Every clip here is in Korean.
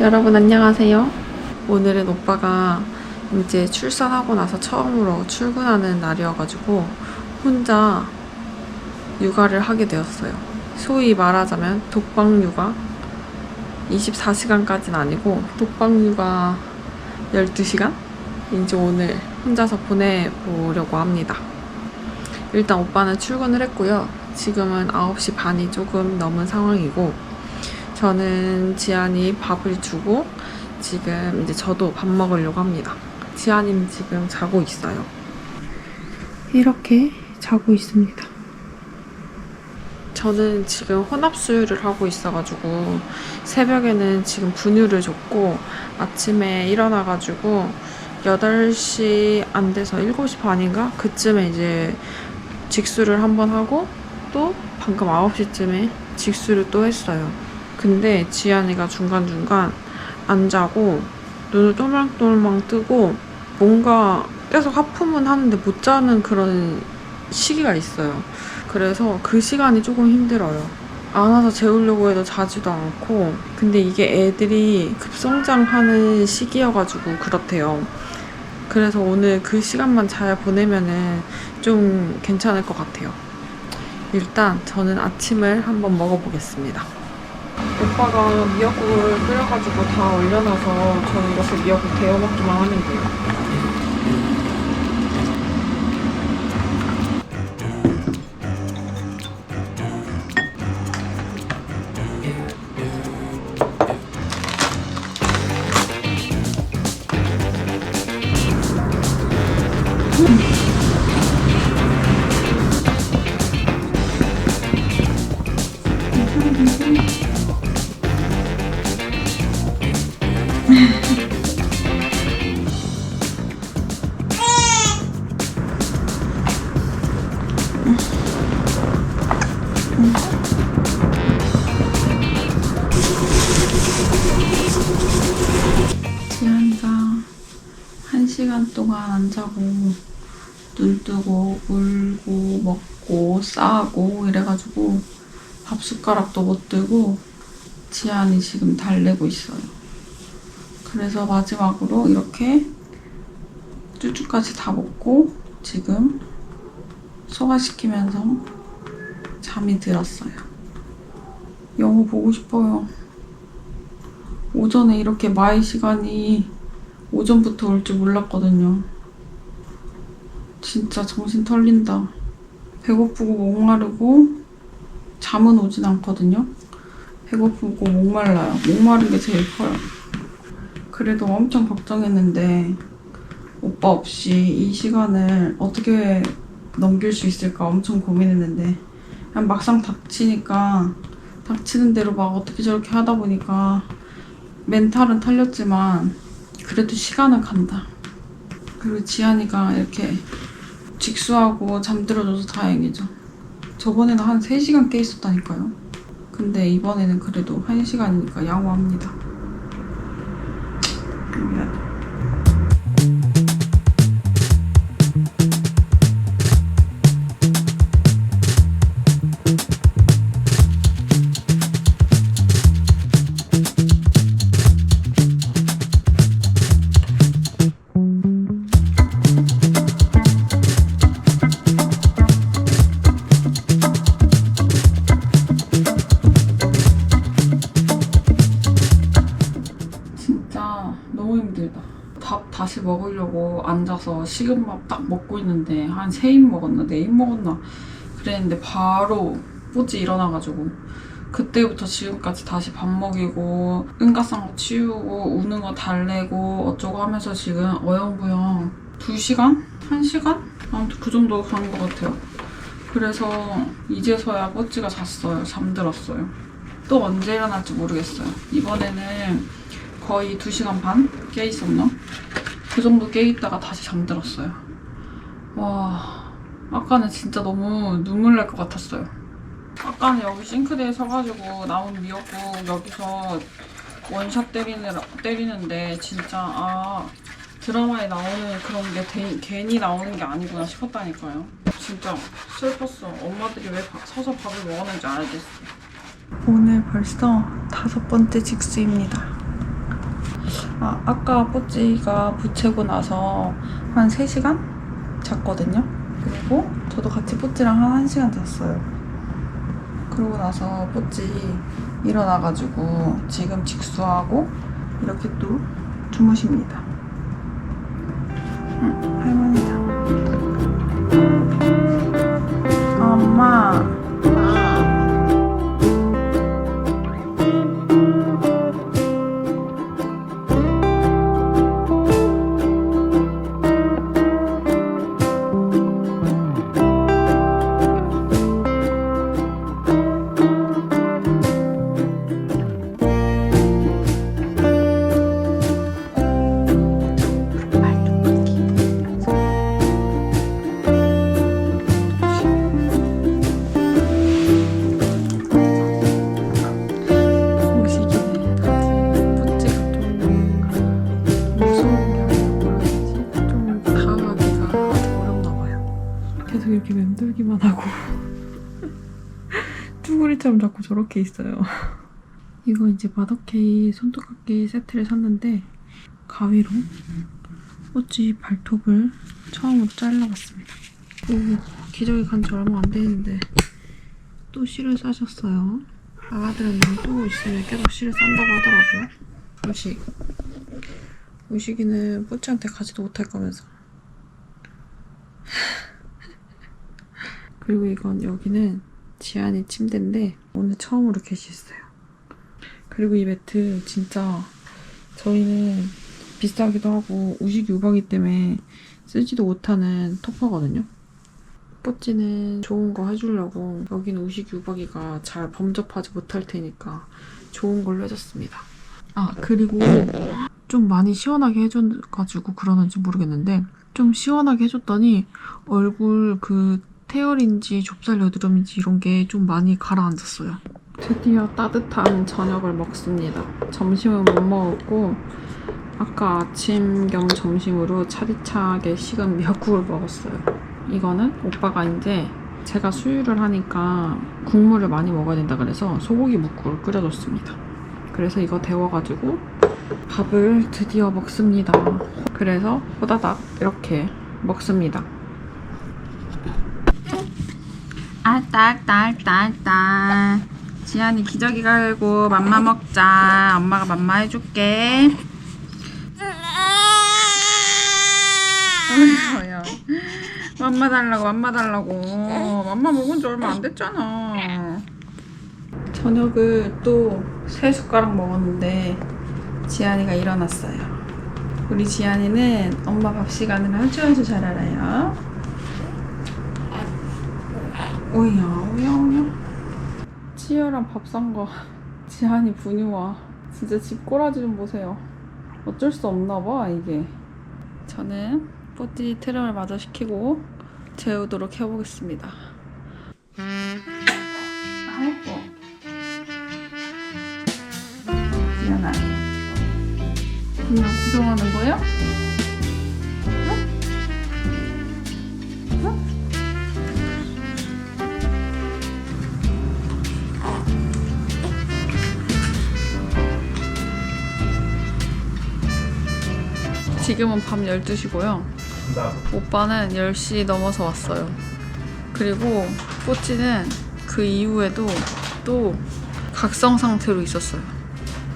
여러분 안녕하세요. 오늘은 오빠가 이제 출산하고 나서 처음으로 출근하는 날이어가지고 혼자 육아를 하게 되었어요. 소위 말하자면 독방 육아 24시간까지는 아니고 독방 육아 12시간? 이제 오늘 혼자서 보내보려고 합니다. 일단 오빠는 출근을 했고요. 지금은 9시 반이 조금 넘은 상황이고 저는 지안이 밥을 주고 지금 이제 저도 밥 먹으려고 합니다. 지안이는 지금 자고 있어요. 이렇게 자고 있습니다. 저는 지금 혼합수유를 하고 있어가지고 새벽에는 지금 분유를 줬고 아침에 일어나가지고 8시 안 돼서 7시 반인가? 그쯤에 이제 직수를 한번 하고 또 방금 9시쯤에 직수를 또 했어요. 근데 지안이가 중간중간 안 자고 눈을 또망또망 뜨고 뭔가 계속 하품은 하는데 못 자는 그런 시기가 있어요. 그래서 그 시간이 조금 힘들어요. 안아서 재우려고 해도 자지도 않고 근데 이게 애들이 급성장하는 시기여가지고 그렇대요. 그래서 오늘 그 시간만 잘 보내면은 좀 괜찮을 것 같아요. 일단 저는 아침을 한번 먹어보겠습니다. 오빠가 미역국을 끓여가지고 다 올려놔서 저는 이렇게 미역국 데워 먹기만 하면 돼요. 안안 자고 눈 뜨고 울고 먹고 싸고 이래가지고 밥 숟가락도 못 들고 지안이 지금 달래고 있어요. 그래서 마지막으로 이렇게 쭈쭈까지 다 먹고 지금 소화시키면서 잠이 들었어요. 영어 보고 싶어요. 오전에 이렇게 마이 시간이 오전부터 올 줄 몰랐거든요. 진짜 정신 털린다. 배고프고 목마르고 잠은 오진 않거든요. 배고프고 목말라요. 목마른 게 제일 커요. 그래도 엄청 걱정했는데 오빠 없이 이 시간을 어떻게 넘길 수 있을까 엄청 고민했는데 그냥 막상 닥치니까 닥치는 대로 막 어떻게 저렇게 하다 보니까 멘탈은 털렸지만 그래도 시간은 간다. 그리고 지안이가 이렇게 직수하고 잠들어줘서 다행이죠. 저번에는 한 3시간 깨 있었다니까요. 근데 이번에는 그래도 1시간이니까 양호합니다. 미안. 먹으려고 앉아서 식은밥 딱 먹고 있는데 한 세 입 먹었나 네 입 먹었나 그랬는데 바로 뿌지 일어나가지고 그때부터 지금까지 다시 밥 먹이고 응가싼 거 치우고 우는 거 달래고 어쩌고 하면서 지금 어영부영 2시간? 1시간? 아무튼 그 정도 간 것 같아요. 그래서 이제서야 뽀찌가 잤어요. 잠들었어요. 또 언제 일어날지 모르겠어요. 이번에는 거의 2시간 반 깨 있었나? 그 정도 깨 있다가 다시 잠들었어요. 와, 아까는 진짜 너무 눈물 날 것 같았어요. 아까는 여기 싱크대에 서가지고 나온 미역국 여기서 원샷 때리는, 때리는데 진짜 아 드라마에 나오는 그런 게 대- 괜히 나오는 게 아니구나 싶었다니까요. 진짜 슬펐어. 엄마들이 왜 밥- 서서 밥을 먹었는지 알겠어. 오늘 벌써 다섯 번째 직수입니다. 아, 아까 뽀찌가 부채고 나서 한 3시간 잤거든요. 그리고 저도 같이 뽀찌랑 한 1시간 잤어요. 그러고 나서 뽀찌 일어나가지고 지금 직수하고 이렇게 또 주무십니다. 응, 할머니다. 엄마. 저렇게 있어요. 이거 이제 마더케이 손톱깎이 세트를 샀는데 가위로 뽀찌 발톱을 처음으로 잘라봤습니다. 오, 기저귀 간지 얼마 안 됐는데 또 실을 싸셨어요. 아가들은 또 있으면 계속 실을 싼다고 하더라고요. 우식. 우식이는 뽀찌한테 가지도 못할 거면서. 그리고 이건 여기는 지안이 침대인데 오늘 처음으로 게시했어요. 그리고 이 매트 진짜 저희는 비싸기도 하고 우식 유방이 때문에 쓰지도 못하는 토퍼거든요. 뽀찌는 좋은 거 해주려고 여기는 우식 유박이가 잘 범접하지 못할 테니까 좋은 걸로 해줬습니다. 아 그리고 좀 많이 시원하게 해줘가지고 그러는지 모르겠는데 좀 시원하게 해줬더니 얼굴 그 태열인지 좁쌀 여드름인지 이런 게 좀 많이 가라앉았어요. 드디어 따뜻한 저녁을 먹습니다. 점심은 못 먹었고 아까 아침 겸 점심으로 차디차게 식은 미역국을 먹었어요. 이거는 오빠가 이제 제가 수유를 하니까 국물을 많이 먹어야 된다 그래서 소고기 묵국을 끓여줬습니다. 그래서 이거 데워가지고 밥을 드디어 먹습니다. 그래서 호다닥 이렇게 먹습니다. 알딱딱딱딱 지안이 기저귀 갈고 맘마 먹자. 엄마가 맘마 해줄게. 어이구야. 맘마 달라고 맘마 달라고 맘마 먹은 지 얼마 안 됐잖아 저녁을 또 세 숟가락 먹었는데 지안이가 일어났어요 우리 지안이는 엄마 밥 시간을 아주 아주 잘 알아요 오야 오야 오야 치열한 밥상과 지안이 분유와 진짜 집 꼬라지 좀 보세요 어쩔 수 없나 봐 이게 저는 뽀띠 트림을 마저 시키고 재우도록 해보겠습니다. 아이고. 그냥 구경하는 거야? 응? 지금은 밤 12시고요. 오빠는 10시 넘어서 왔어요. 그리고 뽀찌는 그 이후에도 또 각성 상태로 있었어요.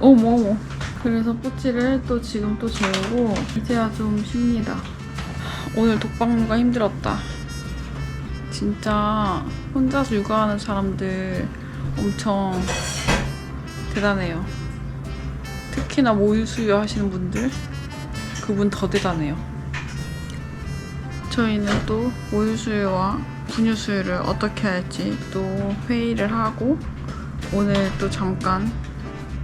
어머, 어머. 그래서 뽀찌를 또 지금 또 재우고 이제야 좀 쉽니다. 오늘 독박누가 힘들었다. 진짜 혼자서 육아하는 사람들 엄청 대단해요. 특히나 모유 수유 하시는 분들 그분 더 대단해요. 저희는 또 모유 수유와 분유 수유를 어떻게 할지 또 회의를 하고 오늘 또 잠깐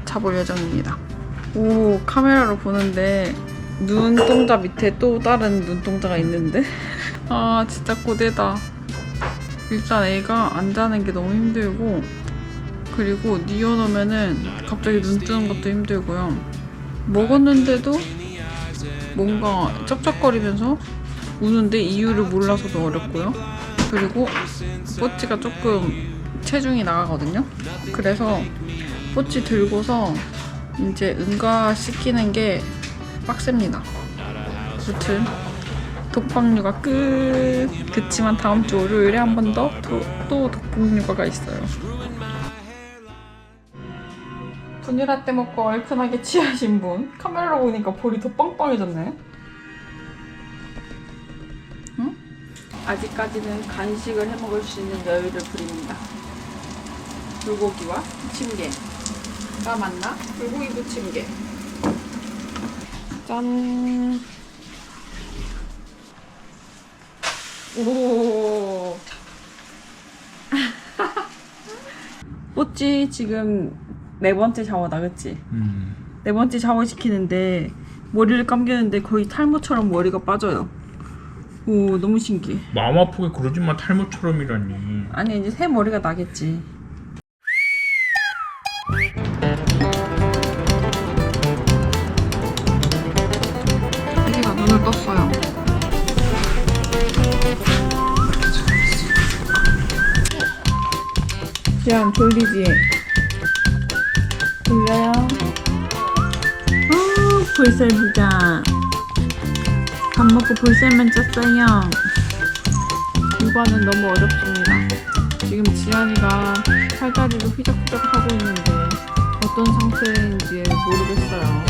자볼 예정입니다. 오 카메라로 보는데 눈동자 밑에 또 다른 눈동자가 있는데 아 진짜 고대다. 일단 애가 안 자는 게 너무 힘들고 그리고 뉘어놓으면은 갑자기 눈 뜨는 것도 힘들고요. 먹었는데도 뭔가 쩝쩝거리면서 우는데 이유를 몰라서도 어렵고요. 그리고 뽀찌가 조금 체중이 나가거든요. 그래서 뽀찌 들고서 이제 응가 씻기는 게 빡셉니다. 무튼 독방육아 끝. 그치만 다음 주 월요일에 한 번 더 또 독방육아가 있어요. 분유라떼 먹고 얼큰하게 취하신 분 카메라로 보니까 볼이 더 빵빵해졌네. 응? 아직까지는 간식을 해 먹을 수 있는 여유를 부립니다. 불고기와 부침개가 맞나? 불고기 부침개. 짠. 오. 뽀찌 지금 네 번째 샤워다, 그치? 음. 네 번째 샤워 시키는데 머리를 감겼는데 거의 탈모처럼 머리가 빠져요. 오, 너무 신기해. 마음 아프게 그러지만 탈모처럼이라니. 아니 이제 새 머리가 나겠지. 보자. 밥 먹고 볼살만 쪘어요. 이과는 너무 어렵습니다. 지금 지안이가 팔다리로 휘적휘적 하고 있는데 어떤 상태인지 모르겠어요.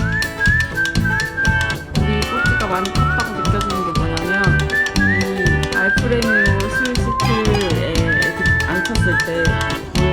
우리 꼭지가 많이 컸다고 느껴지는 게 뭐냐면 이 알프레미오 스위스트에 안 그 쳤을 때